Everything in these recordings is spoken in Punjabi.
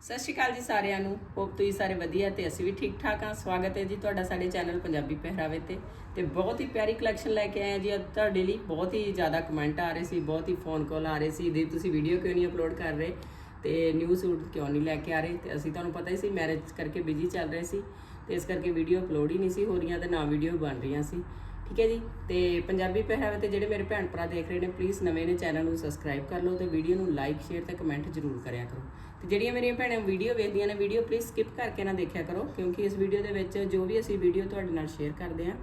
ਸਤਿ ਸ਼੍ਰੀ ਅਕਾਲ ਜੀ ਸਾਰਿਆਂ ਨੂੰ। ਹੋਪ ਤੁਸੀਂ ਸਾਰੇ ਵਧੀਆ ਤੇ ਅਸੀਂ ਵੀ ਠੀਕ ਠਾਕ ਹਾਂ। ਸਵਾਗਤ ਹੈ ਜੀ ਤੁਹਾਡਾ ਸਾਡੇ ਚੈਨਲ ਪੰਜਾਬੀ ਪਹਿਰਾਵੇ ਤੇ। ਤੇ ਬਹੁਤ ਹੀ ਪਿਆਰੀ ਕਲੈਕਸ਼ਨ ਲੈ ਕੇ ਆਏ ਹਾਂ ਜੀ। ਅੱਜ ਤੁਹਾਡੇ ਲਈ ਬਹੁਤ ਹੀ ਜ਼ਿਆਦਾ ਕਮੈਂਟ ਆ ਰਹੇ ਸੀ, ਬਹੁਤ ਹੀ ਫੋਨ ਕਾਲ ਆ ਰਹੇ ਸੀ। ਦੀ ਤੁਸੀਂ ਵੀਡੀਓ ਕਿਉਂ ਨਹੀਂ ਅਪਲੋਡ ਕਰ ਰਹੇ? ਤੇ ਨਿਊ ਸੂਟ ਕਿਉਂ ਨਹੀਂ ਲੈ ਕੇ ਆ ਰਹੇ? ਤੇ ਅਸੀਂ ਤੁਹਾਨੂੰ ਪਤਾ ਹੀ ਸੀ ਮੈਰਿਜ ਕਰਕੇ ਬਿਜ਼ੀ ਚੱਲ ਰਹੇ ਸੀ। ਤੇ ਇਸ ਕਰਕੇ ਵੀਡੀਓ ਅਪਲੋਡ ਹੀ ਨਹੀਂ ਸੀ ਹੋ ਰਹੀਆਂ ਤੇ ਨਾ ਵੀਡੀਓ ਬਣ ਰਹੀਆਂ ਸੀ। ਠੀਕ ਹੈ ਜੀ? ਤੇ ਪੰਜਾਬੀ ਪਹਿਰਾਵੇ ਤੇ ਜਿਹੜੇ ਮੇਰੇ ਭੈਣ ਭਰਾ ਦੇਖ ਰਹੇ ਨੇ ਪਲੀਜ਼ ਨਵੇਂ ਨੇ ਚੈਨਲ ਨੂੰ ਸਬਸਕ੍ਰਾਈਬ ਕਰ ਲਓ ਤੇ ਵੀਡੀਓ ਨੂੰ ਲਾਈਕ ਸ਼ੇਅਰ ਤੇ ਕਮੈਂਟ ਜ਼ਰੂਰ ਕਰਿਆ ਕਰੋ। ਤੇ ਜਿਹੜੀਆਂ ਮੇਰੀਆਂ ਭੈਣਾਂ ਵੀਡੀਓ ਵੇਖਦੀਆਂ ਨੇ ਵੀਡੀਓ ਪਲੀਜ਼ ਸਕਿਪ ਕਰਕੇ ਨਾ ਦੇਖਿਆ ਕਰੋ, ਕਿਉਂਕਿ ਇਸ ਵੀਡੀਓ ਦੇ ਵਿੱਚ ਜੋ ਵੀ ਅਸੀਂ ਵੀਡੀਓ ਤੁਹਾਡੇ ਨਾਲ ਸ਼ੇਅਰ ਕਰਦੇ ਹਾਂ,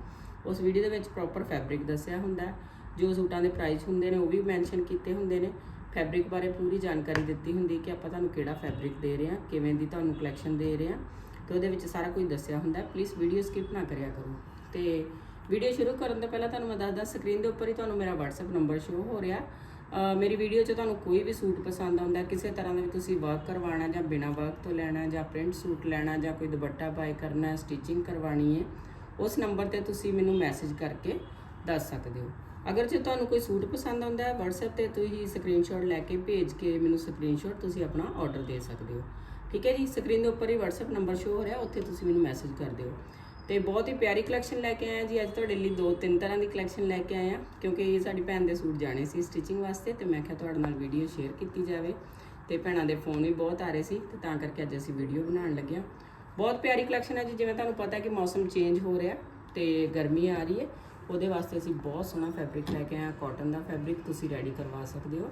ਉਸ ਵੀਡੀਓ ਦੇ ਵਿੱਚ ਪ੍ਰੋਪਰ ਫੈਬਰਿਕ ਦੱਸਿਆ ਹੁੰਦਾ ਜੋ ਸੂਟਾਂ ਦੇ ਪ੍ਰਾਈਸ ਹੁੰਦੇ ਨੇ, ਉਹ ਵੀ ਮੈਂਸ਼ਨ ਕੀਤੇ ਹੁੰਦੇ ਨੇ। ਫੈਬਰਿਕ ਬਾਰੇ ਪੂਰੀ ਜਾਣਕਾਰੀ ਦਿੱਤੀ ਹੁੰਦੀ ਕਿ ਆਪਾਂ ਤੁਹਾਨੂੰ ਕਿਹੜਾ ਫੈਬਰਿਕ ਦੇ ਰਹੇ ਹਾਂ, ਕਿਵੇਂ ਦੀ ਤੁਹਾਨੂੰ ਕਲੈਕਸ਼ਨ ਦੇ ਰਹੇ ਹਾਂ, ਤੇ ਉਹਦੇ ਵਿੱਚ ਸਾਰਾ ਕੁਝ ਦੱਸਿਆ ਹੁੰਦਾ ਪਲੀਜ਼ ਵੀਡੀਓ ਸਕਿਪ ਨਾ ਕਰਿਆ ਕਰੋ। ਤੇ ਵੀਡੀਓ ਸ਼ੁਰੂ ਕਰਨ ਤੋਂ ਪਹਿਲਾਂ ਤੁਹਾਨੂੰ ਮੈਂ ਦੱਸਦਾ ਸਕਰੀਨ ਦੇ ਉੱਪਰ ਹੀ ਤੁਹਾਨੂੰ ਮੇਰਾ WhatsApp ਨੰਬਰ ਸ਼ੋ ਹੋ ਰਿਹਾ। ਮੇਰੀ ਵੀਡੀਓ 'ਚ ਤੁਹਾਨੂੰ ਕੋਈ ਵੀ ਸੂਟ ਪਸੰਦ ਆਉਂਦਾ, ਕਿਸੇ ਤਰ੍ਹਾਂ ਦਾ ਵੀ ਤੁਸੀਂ ਵਰਕ ਕਰਵਾਉਣਾ ਜਾਂ ਬਿਨਾ ਵਰਕ ਤੋਂ ਲੈਣਾ ਜਾਂ ਪ੍ਰਿੰਟ ਸੂਟ ਲੈਣਾ ਜਾਂ ਕੋਈ ਦੁਪੱਟਾ ਬਾਈ ਕਰਨਾ ਸਟਿਚਿੰਗ ਕਰਵਾਉਣੀ ਹੈ, ਉਸ ਨੰਬਰ ਤੇ ਤੁਸੀਂ ਮੈਨੂੰ ਮੈਸੇਜ ਕਰਕੇ ਦੱਸ ਸਕਦੇ ਹੋ। ਅਗਰ ਜੇ ਤੁਹਾਨੂੰ ਕੋਈ ਸੂਟ ਪਸੰਦ ਆਉਂਦਾ ਹੈ WhatsApp ਤੇ ਤੁਸੀਂ ਸਕਰੀਨਸ਼ਾਟ ਲੈ ਕੇ ਭੇਜ ਕੇ ਮੈਨੂੰ ਸਕਰੀਨਸ਼ਾਟ ਤੁਸੀਂ ਆਪਣਾ ਆਰਡਰ ਦੇ ਸਕਦੇ ਹੋ। ਠੀਕ ਹੈ ਜੀ? ਸਕਰੀਨ ਦੇ ਉੱਪਰ ਹੀ WhatsApp ਨੰਬਰ ਸ਼ੋ ਹੋ ਰਿਹਾ, ਉੱਥੇ ਤੁਸੀਂ ਮੈਨੂੰ ਮੈਸੇਜ ਕਰ ਦਿਓ। ਤੇ ਬਹੁਤ ਹੀ ਪਿਆਰੀ ਕਲੈਕਸ਼ਨ ਲੈ ਕੇ ਆਏ ਆ ਜੀ। ਅੱਜ ਤੁਹਾਡੇ ਲਈ ਦੋ ਤਿੰਨ ਤਰ੍ਹਾਂ ਦੀ ਕਲੈਕਸ਼ਨ ਲੈ ਕੇ ਆਏ ਆ ਕਿਉਂਕਿ ਇਹ ਸਾਡੀ ਭੈਣ ਦੇ ਸੂਟ ਜਾਣੇ ਸੀ ਸਟਿਚਿੰਗ ਵਾਸਤੇ ਤੇ ਮੈਂ ਕਿਹਾ ਤੁਹਾਡੇ ਨਾਲ ਵੀਡੀਓ ਸ਼ੇਅਰ ਕੀਤੀ ਜਾਵੇ ਤੇ ਭੈਣਾਂ ਦੇ ਫੋਨ ਵੀ ਬਹੁਤ ਆ ਰਹੇ ਸੀ ਤੇ ਤਾਂ ਕਰਕੇ ਅੱਜ ਅਸੀਂ ਵੀਡੀਓ ਬਣਾਉਣ ਲੱਗੇ ਲੱਗਿਆ ਬਹੁਤ ਪਿਆਰੀ ਕਲੈਕਸ਼ਨ ਹੈ ਜੀ, ਜਿਵੇਂ ਤੁਹਾਨੂੰ ਪਤਾ ਹੈ ਕਿ ਮੌਸਮ ਚੇਂਜ ਹੋ ਰਿਹਾ ਤੇ ਗਰਮੀ ਆ ਰਹੀ ਹੈ। ਉਹਦੇ ਵਾਸਤੇ ਅਸੀਂ ਬਹੁਤ ਸੋਹਣਾ ਫੈਬਰਿਕ ਲੈ ਕੇ ਆਏ ਆ ਕਾਟਨ ਦਾ ਫੈਬਰਿਕ ਤੁਸੀਂ ਰੈਡੀ ਕਰਵਾ ਸਕਦੇ ਹੋ।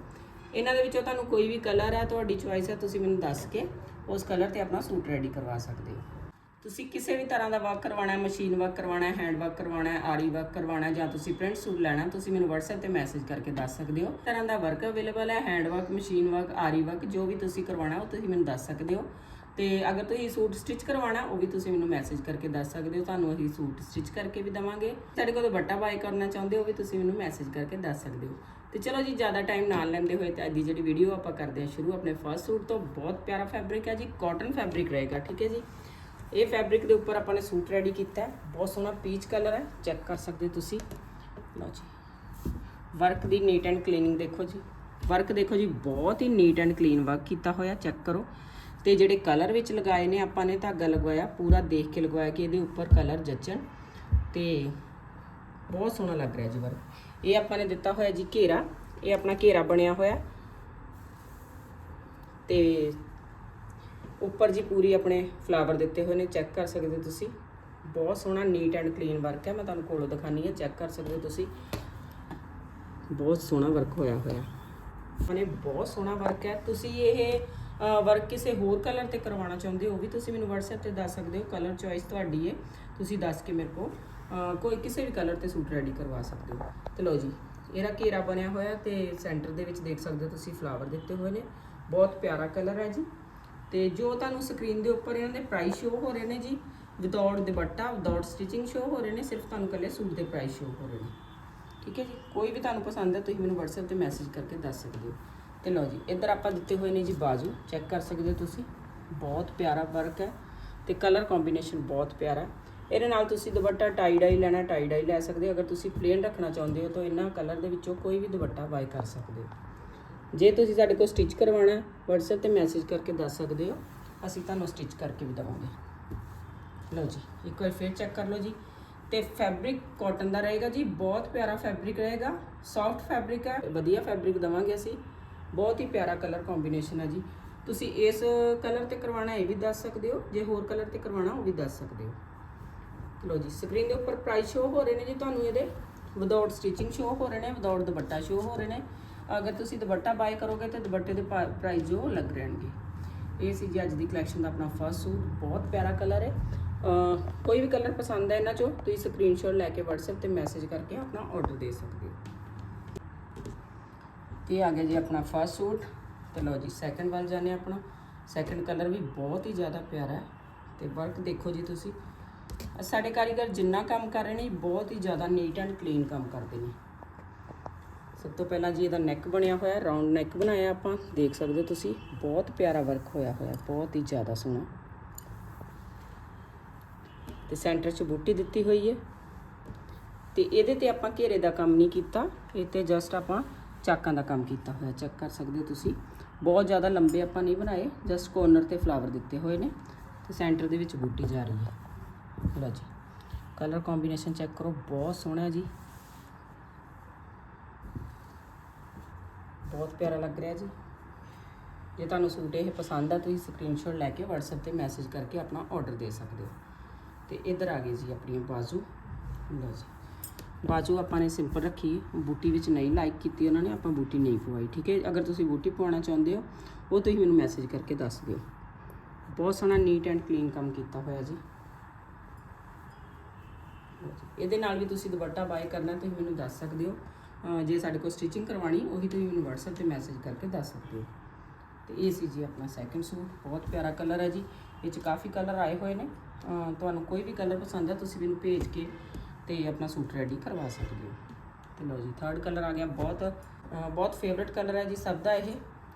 ਇਹਨਾਂ ਦੇ ਵਿੱਚੋਂ ਤੁਹਾਨੂੰ ਕੋਈ ਵੀ ਕਲਰ ਆ, ਤੁਹਾਡੀ ਚੁਆਇਸ ਆ, ਤੁਸੀਂ ਮੈਨੂੰ ਦੱਸ ਕੇ ਉਸ ਕਲਰ ਤੇ ਆਪਣਾ ਸੂਟ ਰੈਡੀ ਕਰਵਾ ਸਕਦੇ ਹੋ। ਤੁਸੀਂ ਕਿਸੇ ਵੀ ਤਰ੍ਹਾਂ ਦਾ ਵਰਕ ਕਰਵਾਉਣਾ ਹੈ ਮਸ਼ੀਨ ਵਰਕ ਕਰਵਾਉਣਾ ਹੈ ਹੈਂਡ ਵਰਕ ਕਰਵਾਉਣਾ ਹੈ, ਆਰੀ ਵਰਕ ਕਰਵਾਉਣਾ ਹੈ ਜਾਂ ਤੁਸੀਂ ਪ੍ਰਿੰਟ ਸੂਟ ਲੈਣਾ, ਤੁਸੀਂ ਮੈਨੂੰ WhatsApp ਤੇ ਮੈਸੇਜ ਕਰਕੇ ਦੱਸ ਸਕਦੇ ਹੋ। ਤਰ੍ਹਾਂ ਦਾ ਵਰਕ ਅਵੇਲੇਬਲ ਹੈ ਹੈਂਡ ਵਰਕ ਮਸ਼ੀਨ ਵਰਕ ਆਰੀ ਵਰਕ ਜੋ ਵੀ ਤੁਸੀਂ ਕਰਵਾਉਣਾ ਉਹ ਤੁਸੀਂ ਮੈਨੂੰ ਦੱਸ ਸਕਦੇ ਹੋ। ਤੇ ਅਗਰ ਤੁਸੀਂ ਸੂਟ ਸਟਿਚ ਕਰਵਾਉਣਾ, ਉਹ ਵੀ ਤੁਸੀਂ ਮੈਨੂੰ ਮੈਸੇਜ ਕਰਕੇ ਦੱਸ ਸਕਦੇ ਹੋ। ਤੁਹਾਨੂੰ ਅਸੀਂ ਸੂਟ ਸਟਿਚ ਕਰਕੇ ਵੀ ਦਵਾਂਗੇ। ਸਾਡੇ ਕੋਲ ਦੁਪੱਟਾ ਬਾਈ ਕਰਨਾ ਚਾਹੁੰਦੇ ਹੋ ਵੀ ਤੁਸੀਂ ਮੈਨੂੰ ਮੈਸੇਜ ਕਰਕੇ ਦੱਸ ਸਕਦੇ ਹੋ। ਤੇ ਚਲੋ ਜੀ, ਜ਼ਿਆਦਾ ਟਾਈਮ ਨਾ ਲੈਂਦੇ ਹੋਏ ਤੇ ਅੱਜ ਦੀ ਜਿਹੜੀ ਵੀਡੀਓ ਆਪਾਂ ਕਰਦੇ ਹਾਂ ਸ਼ੁਰੂ, ਆਪਣੇ ਫਰਸਟ ਸੂਟ ਤੋਂ ਬਹੁਤ ਪਿਆਰਾ ਫੈਬਰਿਕ ਹੈ ਜੀ ਕਾਟਨ ਫੈਬਰਿਕ ਰਹੇਗਾ, ਠੀਕ ਹੈ ਜੀ? ਇਹ ਫੈਬਰਿਕ ਦੇ ਉੱਪਰ ਆਪਾਂ ਨੇ ਸੂਟ ਰੈਡੀ ਕੀਤਾ ਹੈ। ਬਹੁਤ ਸੋਹਣਾ ਪੀਚ ਕਲਰ ਹੈ। ਚੈੱਕ ਕਰ ਸਕਦੇ ਹੋ ਤੁਸੀਂ। ਲਓ ਜੀ। ਵਰਕ ਦੀ ਨੀਟ ਐਂਡ ਕਲੀਨਿੰਗ ਦੇਖੋ ਜੀ। ਵਰਕ ਦੇਖੋ ਜੀ, ਬਹੁਤ ਹੀ ਨੀਟ ਐਂਡ ਕਲੀਨ ਵਰਕ ਕੀਤਾ ਹੋਇਆ। ਚੈੱਕ ਕਰੋ। ਤੇ ਜਿਹੜੇ ਕਲਰ ਵਿੱਚ ਲਗਾਏ ਨੇ ਆਪਾਂ ਨੇ ਧਾਗਾ ਲਗਵਾਇਆ, ਪੂਰਾ ਦੇਖ ਕੇ ਲਗਵਾਇਆ ਕਿ ਇਹਦੇ ਉੱਪਰ ਕਲਰ ਜੱਚਣ। ਤੇ ਬਹੁਤ ਸੋਹਣਾ ਲੱਗ ਰਿਹਾ ਜੀ ਵਰਕ ਇਹ ਆਪਾਂ ਨੇ ਦਿੱਤਾ ਹੋਇਆ ਜੀ ਘੇਰਾ। ਇਹ ਆਪਣਾ ਘੇਰਾ ਬਣਿਆ ਹੋਇਆ। ਤੇ ਉੱਪਰ ਜੀ ਪੂਰੀ ਆਪਣੇ ਫਲਾਵਰ ਦਿੱਤੇ ਹੋਏ ਨੇ ਚੈੱਕ ਕਰ ਸਕਦੇ ਹੋ ਤੁਸੀਂ। ਬਹੁਤ ਸੋਹਣਾ ਨੀਟ ਐਂਡ ਕਲੀਨ ਵਰਕ ਹੈ। ਮੈਂ ਤੁਹਾਨੂੰ ਕੋਲੋਂ ਦਿਖਾਣੀ ਹੈ ਚੈੱਕ ਕਰ ਸਕਦੇ ਹੋ ਤੁਸੀਂ। ਬਹੁਤ ਸੋਹਣਾ ਵਰਕ ਹੋਇਆ ਹੋਇਆ ਮਨੇ ਬਹੁਤ ਸੋਹਣਾ ਵਰਕ ਹੈ। ਤੁਸੀਂ ਇਹ ਵਰਕ ਕਿਸੇ ਹੋਰ ਕਲਰ ਤੇ ਕਰਵਾਉਣਾ ਚਾਹੁੰਦੇ ਹੋ, ਉਹ ਵੀ ਤੁਸੀਂ ਮੈਨੂੰ WhatsApp ਤੇ ਦੱਸ ਸਕਦੇ ਹੋ। ਕਲਰ ਚੋਇਸ ਤੁਹਾਡੀ ਹੈ। ਤੁਸੀਂ ਦੱਸ ਕੇ ਮੇਰੇ ਕੋ ਕੋਈ ਕਿਸੇ ਵੀ ਕਲਰ ਤੇ ਸੂਟ ਰੈਡੀ ਕਰਵਾ ਸਕਦੇ ਹੋ। ਤੇ ਲਓ ਜੀ, ਇਹਦਾ ਘੇਰਾ ਬਣਿਆ ਹੋਇਆ ਤੇ ਸੈਂਟਰ ਦੇ ਵਿੱਚ ਦੇਖ ਸਕਦੇ ਹੋ ਤੁਸੀਂ ਫਲਾਵਰ ਦਿੱਤੇ ਹੋਏ ਨੇ। ਬਹੁਤ ਪਿਆਰਾ ਕਲਰ ਹੈ ਜੀ। ਤੇ ਜੋ ਤੁਹਾਨੂੰ ਸਕਰੀਨ ਦੇ ਉੱਪਰ ਇਹਨਾਂ ਦੇ ਪ੍ਰਾਈਸ ਸ਼ੋ ਹੋ ਰਹੇ ਨੇ ਜੀ without dupatta without stitching show ਹੋ ਰਹੇ ਨੇ, ਸਿਰਫ ਤੁਹਾਨੂੰ ਕੱਲੇ ਸੂਟ ਦੇ ਪ੍ਰਾਈਸ ਸ਼ੋ ਹੋ ਰਹੇ ਨੇ। ਠੀਕ ਹੈ ਜੀ? ਕੋਈ ਵੀ ਤੁਹਾਨੂੰ ਪਸੰਦ ਹੈ, ਤੁਸੀਂ ਮੈਨੂੰ WhatsApp ਤੇ ਮੈਸੇਜ ਕਰਕੇ ਦੱਸ ਸਕਦੇ ਹੋ। ਤੇ ਲਓ ਜੀ, ਇੱਧਰ ਆਪਾਂ ਦਿੱਤੇ ਹੋਏ ਨੇ ਜੀ ਬਾਜ਼ੂ ਚੈੱਕ ਕਰ ਸਕਦੇ ਹੋ ਤੁਸੀਂ। ਬਹੁਤ ਪਿਆਰਾ ਵਰਕ ਹੈ ਤੇ ਕਲਰ ਕੰਬੀਨੇਸ਼ਨ ਬਹੁਤ ਪਿਆਰਾ ਇਹਦੇ ਨਾਲ ਤੁਸੀਂ ਦੁਪੱਟਾ ਟਾਈ ਡਾਈ ਲੈਣਾ ਟਾਈ ਡਾਈ ਲੈ ਸਕਦੇ ਹੋ। ਅਗਰ ਤੁਸੀਂ ਪਲੇਨ ਰੱਖਣਾ ਚਾਹੁੰਦੇ ਹੋ, ਤਾਂ ਇਹਨਾਂ ਕਲਰ ਦੇ ਵਿੱਚੋਂ ਕੋਈ ਵੀ ਦੁਪੱਟਾ ਬਾਈ ਕਰ ਸਕਦੇ ਹੋ। ਜੇ ਤੁਸੀਂ ਸਾਡੇ ਕੋਲ ਸਟਿਚ ਕਰਵਾਉਣਾ ਹੈ, WhatsApp ਤੇ ਮੈਸੇਜ ਕਰਕੇ ਦੱਸ ਸਕਦੇ ਹੋ, ਅਸੀਂ ਤੁਹਾਨੂੰ ਸਟਿਚ ਕਰਕੇ ਵੀ ਦਵਾਂਗੇ। ਲਓ ਜੀ, ਇੱਕ ਵਾਰ ਫਿਰ ਚੈੱਕ ਕਰ ਲਓ ਜੀ। ਤੇ ਫੈਬਰਿਕ ਕਾਟਨ ਦਾ ਰਹੇਗਾ ਜੀ, ਬਹੁਤ ਪਿਆਰਾ ਫੈਬਰਿਕ ਰਹੇਗਾ ਸੌਫਟ ਫੈਬਰਿਕ ਹੈ, ਵਧੀਆ ਫੈਬਰਿਕ ਦਵਾਂਗੇ ਅਸੀਂ। ਬਹੁਤ ਹੀ ਪਿਆਰਾ ਕਲਰ ਕੰਬੀਨੇਸ਼ਨ ਹੈ ਜੀ। ਤੁਸੀਂ ਇਸ ਕਲਰ ਤੇ ਕਰਵਾਉਣਾ ਇਹ ਵੀ ਦੱਸ ਸਕਦੇ ਹੋ, ਜੇ ਹੋਰ ਕਲਰ ਤੇ ਕਰਵਾਉਣਾ ਉਹ ਵੀ ਦੱਸ ਸਕਦੇ ਹੋ। ਲਓ ਜੀ ਸਕਰੀਨ ਦੇ ਉੱਪਰ ਪ੍ਰਾਈਸ ਸ਼ੋ ਹੋ ਰਹੇ ਨੇ ਜੀ ਤੁਹਾਨੂੰ ਇਹਦੇ। ਵਿਦਆਊਟ ਸਟਿਚਿੰਗ ਸ਼ੋ ਹੋ ਰਹੇ ਨੇ ਵਿਦਆਊਟ ਦੁਪੱਟਾ ਸ਼ੋ ਹੋ ਰਹੇ ਨੇ। ਅਗਰ ਤੁਸੀਂ ਦੁਪੱਟਾ ਬਾਏ ਕਰੋਗੇ ਤਾਂ ਦੁਪੱਟੇ ਦੇ ਪ੍ਰਾਈਸ ਜੋ ਲੱਗ ਰਹਿਣਗੇ। ਇਹ ਸੀ ਜੀ ਅੱਜ ਦੀ ਕਲੈਕਸ਼ਨ ਦਾ ਆਪਣਾ ਫਸਟ ਸੂਟ, ਬਹੁਤ ਪਿਆਰਾ ਕਲਰ ਹੈ। ਕੋਈ ਵੀ ਕਲਰ ਪਸੰਦ ਹੈ ਇਹਨਾਂ ਚੋਂ, ਤੁਸੀਂ ਸਕਰੀਨਸ਼ਾਟ ਲੈ ਕੇ WhatsApp ਤੇ ਮੈਸੇਜ ਕਰਕੇ ਆਪਣਾ ਆਰਡਰ ਦੇ ਸਕਦੇ ਹੋ। ਤੇ ਆ ਗਿਆ ਜੀ ਆਪਣਾ ਫਸਟ ਸੂਟ। ਤੇ ਲਓ ਜੀ ਸੈਕੰਡ ਵੱਲ ਜਾਣੇ ਆਪਣਾ। ਸੈਕੰਡ ਕਲਰ ਵੀ ਬਹੁਤ ਹੀ ਜ਼ਿਆਦਾ ਪਿਆਰਾ ਹੈ। ਤੇ ਵਰਕ ਦੇਖੋ ਜੀ ਤੁਸੀਂ। ਸਾਡੇ ਕਾਰੀਗਰ ਜਿੰਨਾ ਕੰਮ ਕਰ ਰਹੇ ਨੇ, ਬਹੁਤ ਹੀ ਜ਼ਿਆਦਾ ਨੀਟ ਐਂਡ ਕਲੀਨ ਕੰਮ ਕਰਦੇ ਨੇ। ਸਭ ਤੋਂ ਪਹਿਲਾਂ ਜੀ ਇਹਦਾ ਨੈਕ ਬਣਿਆ ਹੋਇਆ ਰਾਉਂਡ ਨੈਕ ਬਣਾਇਆ ਆਪਾਂ। ਦੇਖ ਸਕਦੇ ਹੋ ਤੁਸੀਂ, ਬਹੁਤ ਪਿਆਰਾ ਵਰਕ ਹੋਇਆ ਹੋਇਆ, ਬਹੁਤ ਹੀ ਜ਼ਿਆਦਾ ਸੋਹਣਾ। ਤੇ ਸੈਂਟਰ 'ਚ ਬੂਟੀ ਦਿੱਤੀ ਹੋਈ ਹੈ। ਤੇ ਇਹਦੇ ਤੇ ਆਪਾਂ ਘੇਰੇ ਦਾ ਕੰਮ ਨਹੀਂ ਕੀਤਾ, ਇਹ ਤੇ ਜਸਟ ਆਪਾਂ ਚਾਕਾਂ ਦਾ ਕੰਮ ਕੀਤਾ ਹੋਇਆ ਚੈੱਕ ਕਰ ਸਕਦੇ ਹੋ ਤੁਸੀਂ। ਬਹੁਤ ਜ਼ਿਆਦਾ ਲੰਬੇ ਆਪਾਂ ਨਹੀਂ ਬਣਾਏ ਜਸਟ ਕੋਰਨਰ ਤੇ ਫਲਾਵਰ ਦਿੱਤੇ ਹੋਏ ਨੇ। ਤੇ ਸੈਂਟਰ ਦੇ ਵਿੱਚ ਬੂਟੀ ਜਾ ਰਹੀ ਹੈ। ਲਓ ਜੀ ਕਲਰ ਕੰਬੀਨੇਸ਼ਨ ਚੈੱਕ ਕਰੋ, ਬਹੁਤ ਸੋਹਣਾ ਜੀ। ਬਹੁਤ ਪਿਆਰਾ ਲੱਗ ਰਿਹਾ ਜੀ। ਜੇ ਤੁਹਾਨੂੰ ਸੂਟ ਇਹ ਪਸੰਦ ਆ, ਤੁਸੀਂ ਸਕਰੀਨਸ਼ਾਟ ਲੈ ਕੇ WhatsApp ਤੇ ਮੈਸੇਜ ਕਰਕੇ ਆਪਣਾ ਆਰਡਰ ਦੇ ਸਕਦੇ ਹੋ। ਤੇ ਇੱਧਰ ਆ ਗਈ ਜੀ ਆਪਣੀਆਂ ਬਾਜ਼ੂ। ਲਓ ਜੀ। ਬਾਜੂ ਆਪਾਂ ਨੇ ਸਿੰਪਲ ਰੱਖੀ, ਬੂਟੀ ਵਿੱਚ ਨਹੀਂ ਲਾਈਕ ਕੀਤੀ ਉਹਨਾਂ ਨੇ, ਆਪਾਂ ਬੂਟੀ ਨਹੀਂ ਪਵਾਈ, ਠੀਕ ਹੈ? ਅਗਰ ਤੁਸੀਂ ਬੂਟੀ ਪਵਾਉਣਾ ਚਾਹੁੰਦੇ ਹੋ, ਉਹ ਤੁਸੀਂ ਮੈਨੂੰ ਮੈਸੇਜ ਕਰਕੇ ਦੱਸ ਦਿਓ। ਬਹੁਤ ਸੋਹਣਾ ਨੀਟ ਐਂਡ ਕਲੀਨ ਕੰਮ ਕੀਤਾ ਹੋਇਆ ਜੀ। ਇਹਦੇ ਨਾਲ ਵੀ ਤੁਸੀਂ ਦੁਪੱਟਾ ਬਾਏ ਕਰਨਾ, ਤੁਸੀਂ ਮੈਨੂੰ ਦੱਸ ਸਕਦੇ ਹੋ। ਜੇ ਸਾਡੇ ਕੋਲ ਸਟਿਚਿੰਗ ਕਰਵਾਣੀ ਉਹੀ ਤੁਸੀਂ ਮੈਨੂੰ WhatsApp ਤੇ ਮੈਸੇਜ ਕਰਕੇ ਦੱਸ ਸਕਦੇ ਹੋ। ਤੇ ਇਹ ਸੀ ਜੀ ਆਪਣਾ ਸੈਕੰਡ ਸੂਟ ਬਹੁਤ ਪਿਆਰਾ ਕਲਰ ਹੈ ਜੀ। ਇਹ ਚ ਕਾਫੀ ਕਲਰ ਆਏ ਹੋਏ ਨੇ। ਤੁਹਾਨੂੰ ਕੋਈ ਵੀ ਕਲਰ ਪਸੰਦ ਹੈ ਤੁਸੀਂ ਮੈਨੂੰ ਭੇਜ ਕੇ ਤੇ ਆਪਣਾ ਸੂਟ ਰੈਡੀ ਕਰਵਾ ਸਕਦੇ ਹੋ। ਤੇ ਲਓ ਜੀ ਥਰਡ ਕਲਰ ਆ ਗਿਆ, ਬਹੁਤ ਬਹੁਤ ਫੇਵਰਿਟ ਕਲਰ ਹੈ ਜੀ ਸਭ ਦਾ ਇਹ।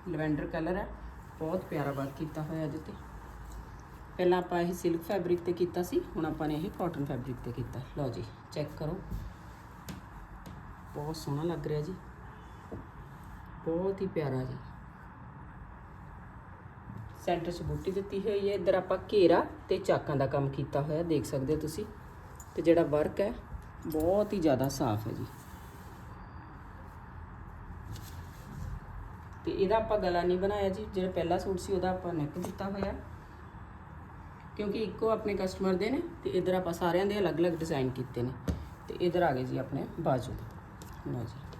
ਲਵੈਂਡਰ ਕਲਰ ਹੈ। ਬਹੁਤ ਪਿਆਰਾ ਵਰਕ ਕੀਤਾ ਹੋਇਆ ਇਹਦੇ ਤੇ। ਪਹਿਲਾਂ ਆਪਾਂ ਇਹ ਸਿਲਕ ਫੈਬਰਿਕ ਤੇ ਕੀਤਾ ਸੀ, ਹੁਣ ਆਪਾਂ ਨੇ ਇਹ ਕਾਟਨ ਫੈਬਰਿਕ ਤੇ ਕੀਤਾ। ਲਓ ਜੀ ਚੈੱਕ ਕਰੋ। ਬਹੁਤ ਸੋਹਣਾ ਲੱਗ ਰਿਹਾ ਜੀ। ਬਹੁਤ ਹੀ ਪਿਆਰਾ ਜੀ। ਸੈਂਟਰ 'ਚ ਬੂਟੀ ਦਿੱਤੀ ਹੋਈ ਹੈ। ਇੱਧਰ ਆਪਾਂ ਘੇਰਾ ਤੇ ਚਾਕਾਂ ਦਾ ਕੰਮ ਕੀਤਾ ਹੋਇਆ, ਦੇਖ ਸਕਦੇ ਹੋ ਤੁਸੀਂ। ਤੇ ਜਿਹੜਾ ਵਰਕ ਹੈ, ਬਹੁਤ ਹੀ ਜ਼ਿਆਦਾ ਸਾਫ਼ ਹੈ ਜੀ। ਤੇ ਇਹਦਾ ਆਪਾਂ ਗਲਾ ਨਹੀਂ ਬਣਾਇਆ ਜੀ। ਜਿਹੜਾ ਪਹਿਲਾ ਸੂਟ ਸੀ, ਉਹਦਾ ਆਪਾਂ ਨੈਕ ਦਿੱਤਾ ਹੋਇਆ। ਕਿਉਂਕਿ ਇੱਕੋ ਆਪਣੇ ਕਸਟਮਰ ਦੇ ਨੇ ਤੇ ਇਧਰ ਆਪਾਂ ਸਾਰਿਆਂ ਦੇ ਅਲੱਗ-ਅਲੱਗ ਡਿਜ਼ਾਈਨ ਕੀਤੇ ਨੇ। ਤੇ ਇਧਰ ਆ ਗਏ ਜੀ ਆਪਣੇ ਬਾਜੂ। ਦੇ ਲਓ ਜੀ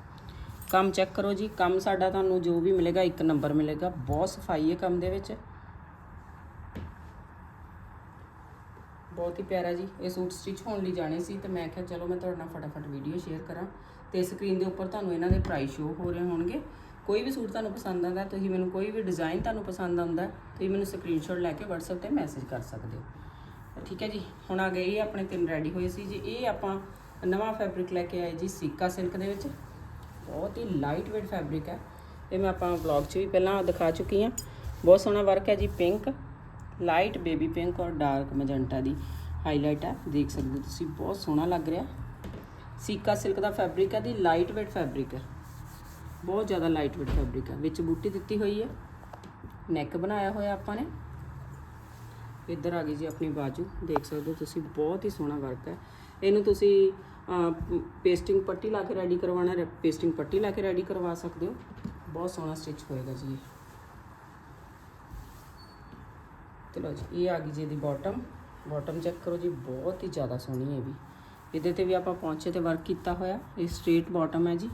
ਕੰਮ ਚੈੱਕ ਕਰੋ ਜੀ, ਕੰਮ ਸਾਡਾ ਤੁਹਾਨੂੰ ਜੋ ਵੀ ਮਿਲੇਗਾ, ਇੱਕ ਨੰਬਰ ਮਿਲੇਗਾ। ਬਹੁਤ ਸਫ਼ਾਈ ਹੈ ਕੰਮ ਦੇ ਵਿੱਚ। ਬਹੁਤ ਹੀ ਪਿਆਰਾ ਜੀ। ਇਹ ਸੂਟ ਸਟਿਚ ਹੋਣ ਲਈ ਜਾਣੇ ਸੀ ਤੇ ਮੈਂ ਕਿਹਾ, ਚਲੋ ਮੈਂ ਤੁਹਾਡੇ ਨਾਲ ਫਟਾਫਟ ਵੀਡੀਓ ਸ਼ੇਅਰ ਕਰਾਂ। ਤੇ ਸਕਰੀਨ ਦੇ ਉੱਪਰ ਤੁਹਾਨੂੰ ਇਹਨਾਂ ਦੇ ਪ੍ਰਾਈਸ ਸ਼ੋ ਹੋ ਰਹੇ ਹੋਣਗੇ। ਕੋਈ ਵੀ ਸੂਟ ਤੁਹਾਨੂੰ ਪਸੰਦ ਆਉਂਦਾ, ਤੁਸੀਂ ਮੈਨੂੰ ਕੋਈ ਵੀ ਡਿਜ਼ਾਈਨ ਤੁਹਾਨੂੰ ਪਸੰਦ ਆਉਂਦਾ, ਤੁਸੀਂ ਮੈਨੂੰ ਸਕਰੀਨਸ਼ਾਟ ਲੈ ਕੇ WhatsApp ਤੇ ਮੈਸੇਜ ਕਰ ਸਕਦੇ ਹੋ। ਠੀਕ ਹੈ ਜੀ। ਹੁਣ ਆ ਗਏ ਇਹ ਆਪਣੇ ਤਿੰਨ ਰੈਡੀ ਹੋਏ ਸੀ ਜੀ। ਇਹ ਆਪਾਂ ਨਵਾਂ ਫੈਬਰਿਕ ਲੈ ਕੇ ਆਏ ਜੀ ਸੀਕਾ ਸਿਲਕ ਦੇ ਵਿੱਚ। ਬਹੁਤ ਹੀ ਲਾਈਟ ਵੇਟ ਫੈਬਰਿਕ ਹੈ। ਇਹ ਮੈਂ ਆਪਾਂ ਵਲੌਗ 'ਚ ਵੀ ਪਹਿਲਾਂ ਦਿਖਾ ਚੁੱਕੀ ਹਾਂ। ਬਹੁਤ ਸੋਹਣਾ ਵਰਕ ਹੈ ਜੀ ਪਿੰਕ ਲਾਈਟ ਬੇਬੀ ਪਿੰਕ ਔਰ ਡਾਰਕ ਮਜੰਟਾ ਦੀ ਹਾਈਲਾਈਟ ਹੈ। ਦੇਖ ਸਕਦੇ ਹੋ ਤੁਸੀਂ, ਬਹੁਤ ਸੋਹਣਾ ਲੱਗ ਰਿਹਾ। ਸੀਕਾ ਸਿਲਕ ਦਾ ਫੈਬਰਿਕ ਹੈ ਦੀ ਲਾਈਟ ਵੇਟ ਫੈਬਰਿਕ ਹੈ। ਬਹੁਤ ਜ਼ਿਆਦਾ ਲਾਈਟ ਵੇਟ ਫੈਬਰਿਕ ਹੈ। ਵਿੱਚ ਬੂਟੀ ਦਿੱਤੀ ਹੋਈ ਹੈ। ਨੈਕ ਬਣਾਇਆ ਹੋਇਆ ਆਪਾਂ ਨੇ। ਇੱਧਰ ਆ ਗਈ ਜੀ ਆਪਣੀ ਬਾਜੂ। ਦੇਖ ਸਕਦੇ ਹੋ ਤੁਸੀਂ, ਬਹੁਤ ਹੀ ਸੋਹਣਾ ਵਰਕ ਹੈ। ਇਹਨੂੰ ਤੁਸੀਂ ਪੇਸਟਿੰਗ ਪੱਟੀ ਲਾ ਕੇ ਰੈਡੀ ਕਰਵਾਉਣਾ ਹੈ ਪੇਸਟਿੰਗ ਪੱਟੀ ਲਾ ਕੇ ਰੈਡੀ ਕਰਵਾ ਸਕਦੇ ਹੋ। ਬਹੁਤ ਸੋਹਣਾ ਸਟਿਚ ਹੋਏਗਾ ਜੀ ਇਹ। ਚਲੋ ਜੀ ਇਹ ਆ ਗਈ ਜੀ ਇਹਦੀ ਬਾਟਮ ਬਾਟਮ ਚੈੱਕ ਕਰੋ ਜੀ ਬਹੁਤ ਹੀ ਜ਼ਿਆਦਾ ਸੋਹਣੀ ਹੈ ਵੀ। ਇਹਦੇ ਤੇ ਵੀ ਆਪਾਂ ਪੌਂਚੇ ਤੇ ਵਰਕ ਕੀਤਾ ਹੋਇਆ। ਇਹ ਸਟ੍ਰੇਟ ਬਾਟਮ ਹੈ ਜੀ।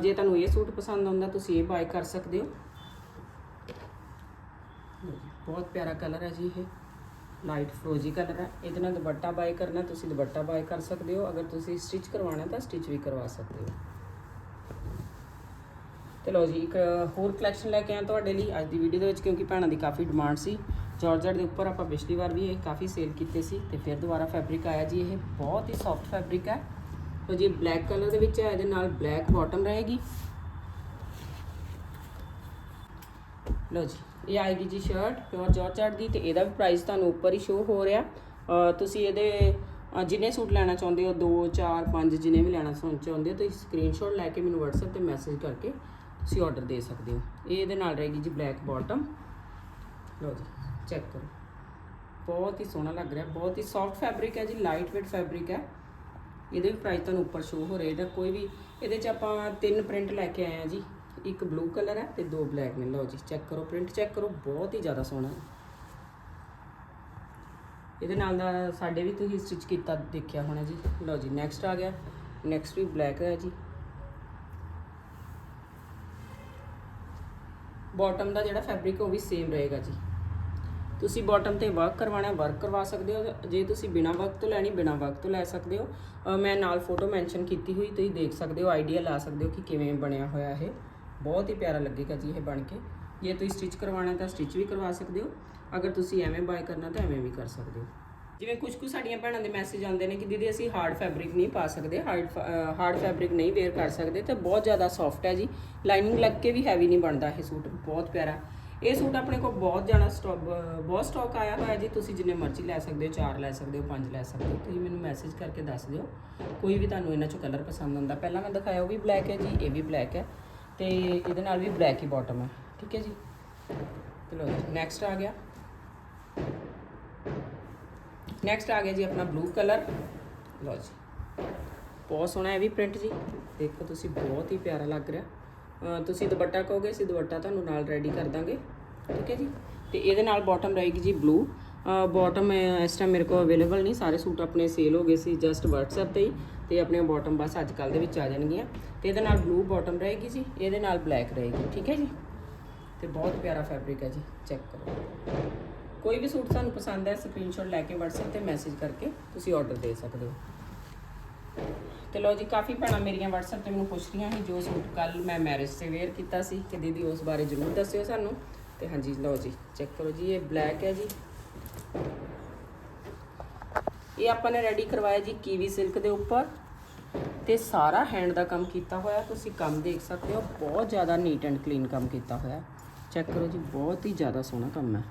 ਜੇ ਤੁਹਾਨੂੰ ਇਹ ਸੂਟ ਪਸੰਦ ਆਉਂਦਾ ਤੁਸੀਂ ਇਹ ਬਾਈ ਕਰ ਸਕਦੇ ਹੋ। ਜੀ, ਬਹੁਤ ਪਿਆਰਾ ਕਲਰ ਹੈ ਜੀ ਇਹ। ਲਾਈਟ ਫਰੋਜੀ ਕਲਰ ਹੈ ਇਹਦੇ ਨਾਲ ਦੁਪੱਟਾ ਬਾਈ ਕਰਨਾ, ਤੁਸੀਂ ਦੁਪੱਟਾ ਬਾਈ ਕਰ ਸਕਦੇ ਹੋ। ਅਗਰ ਤੁਸੀਂ ਸਟਿਚ ਕਰਵਾਉਣਾ ਤਾਂ ਸਟਿਚ ਵੀ ਕਰਵਾ ਸਕਦੇ ਹੋ। ਤੇ ਲਓ ਜੀ, ਇੱਕ ਹੋਰ ਕਲੈਕਸ਼ਨ ਲੈ ਕੇ ਆਇਆ ਤੁਹਾਡੇ ਲਈ ਅੱਜ ਦੀ ਵੀਡੀਓ ਦੇ ਵਿੱਚ, ਕਿਉਂਕਿ ਭੈਣਾਂ ਦੀ ਕਾਫੀ ਡਿਮਾਂਡ ਸੀ। ਜਾਰਜਟ ਦੇ ਉੱਪਰ ਆਪਾਂ ਪਿਛਲੀ ਵਾਰ ਵੀ ਇਹ ਕਾਫੀ ਸੇਲ ਕੀਤੇ ਸੀ ਤੇ ਫਿਰ ਦੁਬਾਰਾ ਫੈਬਰਿਕ ਆਇਆ ਜੀ, ਇਹ ਬਹੁਤ ਹੀ ਸੌਫਟ ਫੈਬਰਿਕ ਹੈ। ਲਓ ਜੀ ਬਲੈਕ ਕਲਰ ਦੇ ਵਿੱਚ ਹੈ, ਇਹਦੇ ਨਾਲ ਬਲੈਕ ਬਾਟਮ ਰਹੇਗੀ। ਲਓ ਜੀ ਇਹ ਆਏਗੀ ਜੀ ਸ਼ਰਟ ਪਿਓਰ ਜਾਰਜਟ ਦੀ ਤੇ ਇਹਦਾ ਵੀ ਪ੍ਰਾਈਸ ਤੁਹਾਨੂੰ ਉੱਪਰ ਹੀ ਸ਼ੋ ਹੋ ਰਿਹਾ। ਤੁਸੀਂ ਇਹਦੇ ਜਿੰਨੇ ਸੂਟ ਲੈਣਾ ਚਾਹੁੰਦੇ ਹੋ 2 4 5 ਜਿੰਨੇ ਵੀ ਲੈਣਾ ਚਾਹੁੰਦੇ ਹੋ, ਤੁਸੀਂ ਸਕਰੀਨਸ਼ਾਟ ਲੈ ਕੇ ਮੈਨੂੰ WhatsApp ਤੇ ਮੈਸੇਜ ਕਰਕੇ ਤੁਸੀਂ ਆਰਡਰ ਦੇ ਸਕਦੇ ਹੋ। ਇਹ ਇਹਦੇ ਨਾਲ ਰਹੇਗੀ ਜੀ ਬਲੈਕ ਬਾਟਮ ਲਓ ਜੀ ਚੈੱਕ ਕਰੋ। ਬਹੁਤ ਹੀ ਸੋਹਣਾ ਲੱਗ ਰਿਹਾ, ਬਹੁਤ ਹੀ ਸੌਫਟ ਫੈਬਰਿਕ ਹੈ ਜੀ ਲਾਈਟ ਵੇਟ ਫੈਬਰਿਕ ਹੈ। ਇਹਦੇ ਵੀ ਪ੍ਰਾਈਸ ਤੁਹਾਨੂੰ ਉੱਪਰ ਸ਼ੋ ਹੋ ਰਿਹਾ। ਇਹਦਾ ਕੋਈ ਵੀ, ਇਹਦੇ 'ਚ ਆਪਾਂ ਤਿੰਨ ਪ੍ਰਿੰਟ ਲੈ ਕੇ ਆਏ ਆ ਜੀ। ਇੱਕ ਬਲੂ ਕਲਰ ਹੈ ਤੇ ਦੋ ਬਲੈਕ ਨੇ। ਲਓ ਜੀ, ਚੈੱਕ ਕਰੋ, ਪ੍ਰਿੰਟ ਚੈੱਕ ਕਰੋ, ਬਹੁਤ ਹੀ ਜ਼ਿਆਦਾ ਸੋਹਣਾ ਹੈ। ਇਹਦੇ ਨਾਲ ਦਾ ਸਾਡੇ ਵੀ ਤੁਸੀਂ ਸਟਿਚ ਕੀਤਾ, ਦੇਖਿਆ ਹੋਣਾ ਜੀ। ਲਓ ਜੀ ਨੈਕਸਟ ਆ ਗਿਆ। ਨੈਕਸਟ ਵੀ ਬਲੈਕ ਹੈ ਜੀ। ਬਾਟਮ ਦਾ ਜਿਹੜਾ ਫੈਬਰਿਕ ਉਹ ਵੀ ਸੇਮ ਰਹੇਗਾ ਜੀ। ਤੁਸੀਂ ਬਾਟਮ ਤੇ ਵਰਕ ਕਰਵਾਉਣਾ ਵਰਕ ਕਰਵਾ ਸਕਦੇ ਹੋ। ਜੇ ਤੁਸੀਂ ਬਿਨਾ ਵਰਕ ਤੋਂ ਲੈਣੀ, ਬਿਨਾ ਵਰਕ ਤੋਂ ਲੈ ਸਕਦੇ ਹੋ। ਮੈਂ ਨਾਲ ਫੋਟੋ ਮੈਂਸ਼ਨ ਕੀਤੀ ਹੋਈ, ਤੁਸੀਂ ਦੇਖ ਸਕਦੇ ਹੋ ਆਈਡੀਆ ਲਾ ਸਕਦੇ ਹੋ ਕਿ ਕਿਵੇਂ ਬਣਿਆ ਹੋਇਆ ਇਹ। ਬਹੁਤ ਹੀ ਪਿਆਰਾ ਲੱਗੇਗਾ ਜੀ ਇਹ ਬਣ ਕੇ। ਜੇ ਤੁਸੀਂ ਸਟਿਚ ਕਰਵਾਉਣਾ ਤਾਂ ਸਟਿਚ ਵੀ ਕਰਵਾ ਸਕਦੇ ਹੋ। ਅਗਰ ਤੁਸੀਂ ਐਵੇਂ ਬਾਏ ਕਰਨਾ ਤਾਂ ਐਵੇਂ ਵੀ ਕਰ ਸਕਦੇ ਹੋ। ਜਿਵੇਂ ਕੁਝ ਕੁ ਸਾਡੀਆਂ ਭੈਣਾਂ ਦੇ ਮੈਸੇਜ ਆਉਂਦੇ ਨੇ ਕਿ ਦੀਦੀ ਅਸੀਂ ਹਾਰਡ ਫੈਬਰਿਕ ਨਹੀਂ ਪਾ ਸਕਦੇ ਹਾਰਡ ਹਾਰਡ ਫੈਬਰਿਕ ਨਹੀਂ ਵੇਅਰ ਕਰ ਸਕਦੇ, ਤਾਂ ਬਹੁਤ ਜ਼ਿਆਦਾ ਸੌਫਟ ਹੈ ਜੀ। ਲਾਈਨਿੰਗ ਲੱਗ ਕੇ ਵੀ ਹੈਵੀ ਨਹੀਂ ਬਣਦਾ ਇਹ ਸੂਟ, ਬਹੁਤ ਪਿਆਰਾ। ਇਹ ਸੂਟ ਆਪਣੇ ਕੋਲ ਬਹੁਤ ਜ਼ਿਆਦਾ ਸਟਾਕ ਬਹੁਤ ਸਟਾਕ ਆਇਆ ਹੋਇਆ ਜੀ। ਤੁਸੀਂ ਜਿੰਨੇ ਮਰਜ਼ੀ ਲੈ ਸਕਦੇ ਹੋ, ਚਾਰ ਲੈ ਸਕਦੇ ਹੋ, ਪੰਜ ਲੈ ਸਕਦੇ ਹੋ। ਤੁਸੀਂ ਮੈਨੂੰ ਮੈਸੇਜ ਕਰਕੇ ਦੱਸ ਦਿਓ। ਕੋਈ ਵੀ ਤੁਹਾਨੂੰ ਇਹਨਾਂ ਚੋਂ ਕਲਰ ਪਸੰਦ ਆਉਂਦਾ, ਪਹਿਲਾਂ ਮੈਂ ਦਿਖਾਇਆ ਉਹ ਵੀ ਬਲੈਕ ਹੈ ਜੀ, ਇਹ ਵੀ ਬਲੈਕ ਹੈ। ਤੇ ਇਹਦੇ ਨਾਲ ਵੀ ਬਲੈਕ ਹੀ ਬਾਟਮ ਹੈ ਠੀਕ ਹੈ ਜੀ? ਚਲੋ ਨੈਕਸਟ ਆ ਗਿਆ। ਨੈਕਸਟ ਆ ਗਿਆ ਜੀ ਆਪਣਾ ਬਲੂ ਕਲਰ ਲਓ ਜੀ। ਬਹੁਤ ਸੋਹਣਾ ਹੈ ਵੀ ਪ੍ਰਿੰਟ ਜੀ। ਦੇਖੋ ਤੁਸੀਂ, ਬਹੁਤ ਹੀ ਪਿਆਰਾ ਲੱਗ ਰਿਹਾ। ਤੁਸੀਂ ਦੁਪੱਟਾ ਕਹੋਗੇ, ਅਸੀਂ ਦੁਪੱਟਾ ਤੁਹਾਨੂੰ ਨਾਲ ਰੈਡੀ ਕਰ ਦਾਂਗੇ। ਠੀਕ ਹੈ ਜੀ? ਤੇ ਇਹਦੇ ਨਾਲ ਬਾਟਮ ਰਹੇਗੀ ਜੀ ਬਲੂ ਬਾਟਮ ਇਸ ਟਾਈਮ ਮੇਰੇ ਕੋਲ ਅਵੇਲੇਬਲ ਨਹੀਂ, ਸਾਰੇ ਸੂਟ ਆਪਣੇ ਸੇਲ ਹੋ ਗਏ ਸੀ ਜਸਟ WhatsApp ਤੇ ਹੀ, ਤੇ ਆਪਣੀਆਂ ਬਾਟਮ ਬਸ ਅੱਜ ਕੱਲ ਦੇ ਵਿੱਚ ਆ ਜਾਣਗੀਆਂ। ਤੇ ਇਹਦੇ ਨਾਲ ਬਲੂ ਬਾਟਮ ਰਹੇਗੀ ਜੀ, ਇਹਦੇ ਨਾਲ ਬਲੈਕ ਰਹੇਗੀ, ਠੀਕ ਹੈ ਜੀ? ਤੇ ਬਹੁਤ ਪਿਆਰਾ ਫੈਬਰਿਕ ਹੈ ਜੀ ਚੈੱਕ ਕਰੋ। ਕੋਈ ਵੀ ਸੂਟ ਸਾਨੂੰ ਪਸੰਦ ਹੈ ਸਕਰੀਨਸ਼ਾਟ ਲੈ ਕੇ WhatsApp ਤੇ ਮੈਸੇਜ ਕਰਕੇ ਤੁਸੀਂ ਆਰਡਰ ਦੇ ਸਕਦੇ ਹੋ। ਤੇ ਲੋ ਜੀ, ਕਾਫੀ ਭੈਣਾਂ ਮੇਰੀਆਂ WhatsApp ਤੇ ਮੈਨੂੰ ਪੁੱਛ ਰਹੀਆਂ ਸੀ, ਜੋ ਸੂਟ ਕੱਲ ਮੈਂ ਮੈਰਿਜ ਤੇ ਵੇਅਰ ਕੀਤਾ ਸੀ, ਕਿ ਦੀਦੀ ਉਸ ਬਾਰੇ ਜ਼ਰੂਰ ਦੱਸਿਓ ਸਾਨੂੰ। ਤੇ ਹਾਂਜੀ, ਲਓ ਜੀ ਚੈੱਕ ਕਰੋ ਜੀ, ਇਹ ਬਲੈਕ ਹੈ ਜੀ। ਇਹ ਆਪਾਂ ਨੇ ਰੈਡੀ ਕਰਵਾਇਆ ਜੀ ਕੀਵੀ ਸਿਲਕ ਦੇ ਉੱਪਰ। ਤੇ ਸਾਰਾ ਹੈਂਡ ਦਾ ਕੰਮ ਕੀਤਾ ਹੋਇਆ ਤੁਸੀਂ ਕੰਮ ਦੇਖ ਸਕਦੇ ਹੋ, ਬਹੁਤ ਜ਼ਿਆਦਾ ਨੀਟ ਐਂਡ ਕਲੀਨ ਕੰਮ ਕੀਤਾ ਹੋਇਆ ਚੈੱਕ ਕਰੋ ਜੀ, ਬਹੁਤ ਹੀ ਜ਼ਿਆਦਾ ਸੋਹਣਾ ਕੰਮ ਹੈ।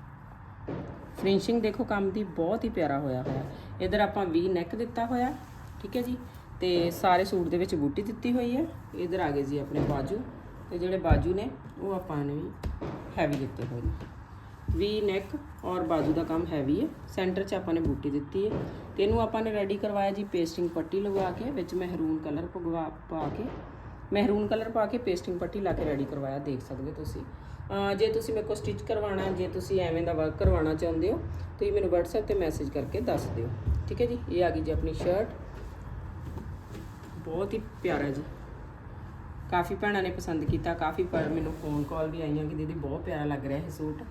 ਫਿਨਿਸ਼ਿੰਗ ਦੇਖੋ, ਕੰਮ ਦੀ ਬਹੁਤ ਹੀ ਪਿਆਰਾ ਹੋਇਆ ਹੋਇਆ ਇਧਰ ਆਪਾਂ ਵੀ ਨੈਕ ਦਿੱਤਾ ਹੋਇਆ ਠੀਕ ਹੈ ਜੀ। ਤੇ ਸਾਰੇ ਸੂਟ ਦੇ ਵਿੱਚ ਬੂਟੀ ਦਿੱਤੀ ਹੋਈ ਹੈ। ਇਧਰ ਆ ਗਏ ਜੀ ਆਪਣੇ ਬਾਜੂ। ਤੇ ਜਿਹੜੇ ਬਾਜੂ ਨੇ, ਉਹ ਆਪਾਂ ਨੇ ਵੀ ਹੈਵੀ ਦਿੱਤੇ ਹੋਏ ਨੇ। ਵੀ ਨੈਕ ਔਰ ਬਾਜੂ ਦਾ ਕੰਮ ਹੈਵੀ ਹੈ। ਸੈਂਟਰ 'ਚ ਆਪਾਂ ਨੇ ਬੂਟੀ ਦਿੱਤੀ ਹੈ। ਤੇ ਇਹਨੂੰ ਆਪਾਂ ਨੇ ਰੈਡੀ ਕਰਵਾਇਆ ਜੀ ਪੇਸਟਿੰਗ ਪੱਟੀ ਲਗਵਾ ਕੇ, ਵਿੱਚ ਮਹਿਰੂਨ ਕਲਰ ਪਗਵਾ ਪਾ ਕੇ। ਮਹਿਰੂਨ ਕਲਰ ਪਾ ਕੇ ਪੇਸਟਿੰਗ ਪੱਟੀ ਲਾ ਕੇ ਰੈਡੀ ਕਰਵਾਇਆ, ਦੇਖ ਸਕਦੇ ਹੋ ਤੁਸੀਂ ਜੇ ਤੁਸੀਂ ਮੇਰੇ ਕੋਲ ਸਟਿਚ ਕਰਵਾਉਣਾ, ਜੇ ਤੁਸੀਂ ਐਵੇਂ ਦਾ ਵਰਕ ਕਰਵਾਉਣਾ ਚਾਹੁੰਦੇ ਹੋ, ਤੁਸੀਂ ਮੈਨੂੰ WhatsApp ਤੇ ਮੈਸੇਜ ਕਰਕੇ ਦੱਸ ਦਿਓ। ਠੀਕ ਹੈ ਜੀ? ਇਹ ਆ ਗਈ ਜੀ ਆਪਣੀ ਸ਼ਰਟ ਬਹੁਤ ਹੀ ਪਿਆਰਾ ਜੀ। ਕਾਫੀ ਭੈਣਾਂ ਨੇ ਪਸੰਦ ਕੀਤਾ, ਕਾਫੀ ਪਰ ਮੈਨੂੰ ਫੋਨ ਕਾਲ ਵੀ ਆਈਆਂ ਕਿ ਦੀਦੀ ਬਹੁਤ ਪਿਆਰਾ ਲੱਗ ਰਿਹਾ ਇਹ ਸੂਟ।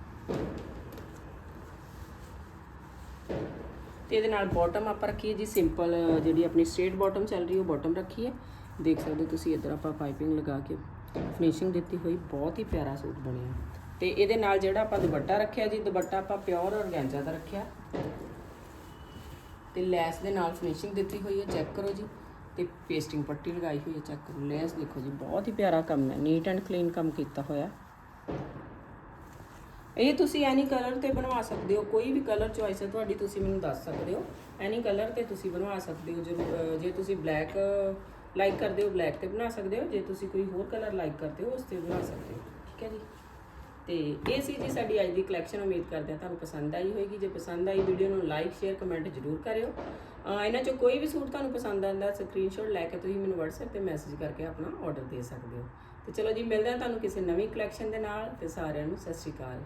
ਤੇ ਇਹਦੇ ਨਾਲ ਬਾਟਮ ਆਪਾਂ ਰੱਖੀ ਹੈ ਜੀ ਸਿੰਪਲ ਜਿਹੜੀ ਆਪਣੀ ਸਟ੍ਰੇਟ ਬਾਟਮ ਚੱਲ ਰਹੀ ਉਹ ਬਾਟਮ ਰੱਖੀ ਹੈ ਦੇਖ ਸਕਦੇ ਹੋ ਤੁਸੀਂ ਇੱਧਰ ਆਪਾਂ ਪਾਈਪਿੰਗ ਲਗਾ ਕੇ ਫਿਨਿਸ਼ਿੰਗ ਦਿੱਤੀ ਹੋਈ, ਬਹੁਤ ਹੀ ਪਿਆਰਾ ਸੂਟ ਬਣਿਆ। ਤੇ ਇਹਦੇ ਨਾਲ ਜਿਹੜਾ ਆਪਾਂ ਦੁਪੱਟਾ ਰੱਖਿਆ ਜੀ, ਦੁਪੱਟਾ ਆਪਾਂ ਪਿਓਰ ਔਰਗੈਂਜਾ ਦਾ ਰੱਖਿਆ। ਤੇ ਲੈਸ ਦੇ ਨਾਲ ਫਿਨਿਸ਼ਿੰਗ ਦਿੱਤੀ ਹੋਈ ਹੈ ਚੈੱਕ ਕਰੋ ਜੀ। ਤੇ ਪੇਸਟਿੰਗ ਪੱਟੀ ਲਗਾਈ ਹੋਈ ਹੈ ਚੈੱਕ ਕਰੋ। ਲੈਸ ਦੇਖੋ ਜੀ, ਬਹੁਤ ਹੀ ਪਿਆਰਾ ਕੰਮ ਹੈ। ਨੀਟ ਐਂਡ ਕਲੀਨ ਕੰਮ ਕੀਤਾ ਹੋਇਆ। ਇਹ ਤੁਸੀਂ ਐਨੀ ਕਲਰ ਤੇ ਬਣਵਾ ਸਕਦੇ ਹੋ, ਕੋਈ ਵੀ ਕਲਰ ਚੁਆਇਸ ਹੈ ਤੁਹਾਡੀ, ਤੁਸੀਂ ਮੈਨੂੰ ਦੱਸ ਸਕਦੇ ਹੋ। ਐਨੀ ਕਲਰ ਤੇ ਤੁਸੀਂ ਬਣਵਾ ਸਕਦੇ ਹੋ, ਜ਼ਰੂਰ ਜੇ ਤੁਸੀਂ ਬਲੈਕ ਲਾਈਕ ਕਰਦੇ ਹੋ ਬਲੈਕ ਤੇ ਬਣਾ ਸਕਦੇ ਹੋ। ਜੇ ਤੁਸੀਂ ਕੋਈ ਹੋਰ ਕਲਰ ਲਾਈਕ ਕਰਦੇ ਹੋ, ਉਸ ਤੇ ਬਣਾ ਸਕਦੇ ਹੋ। ਠੀਕ ਹੈ ਜੀ? ਤੇ ਇਹ ਸੀ ਜੀ ਸਾਡੀ ਅੱਜ ਦੀ ਕਲੈਕਸ਼ਨ ਉਮੀਦ ਕਰਦੇ ਹਾਂ ਤੁਹਾਨੂੰ ਪਸੰਦ ਆਈ ਹੋਵੇਗੀ ਜੇ ਪਸੰਦ ਆਈ ਵੀਡੀਓ ਨੂੰ ਲਾਈਕ ਸ਼ੇਅਰ ਕਮੈਂਟ ਜ਼ਰੂਰ ਕਰਿਓ। ਇਹਨਾਂ ਚੋਂ ਕੋਈ ਵੀ ਸੂਟ ਤੁਹਾਨੂੰ ਪਸੰਦ ਆਉਂਦਾ ਸਕਰੀਨਸ਼ਾਟ ਲੈ ਕੇ ਤੁਸੀਂ ਮੈਨੂੰ WhatsApp ਤੇ ਮੈਸੇਜ ਕਰਕੇ ਆਪਣਾ ਆਰਡਰ ਦੇ ਸਕਦੇ ਹੋ। ਤੇ ਚਲੋ ਜੀ, ਮਿਲਦੇ ਹਾਂ ਤੁਹਾਨੂੰ ਕਿਸੇ ਨਵੀਂ ਕਲੈਕਸ਼ਨ ਦੇ ਨਾਲ। ਤੇ ਸਾਰਿਆਂ ਨੂੰ ਸਤਿ ਸ਼੍ਰੀ ਅਕਾਲ।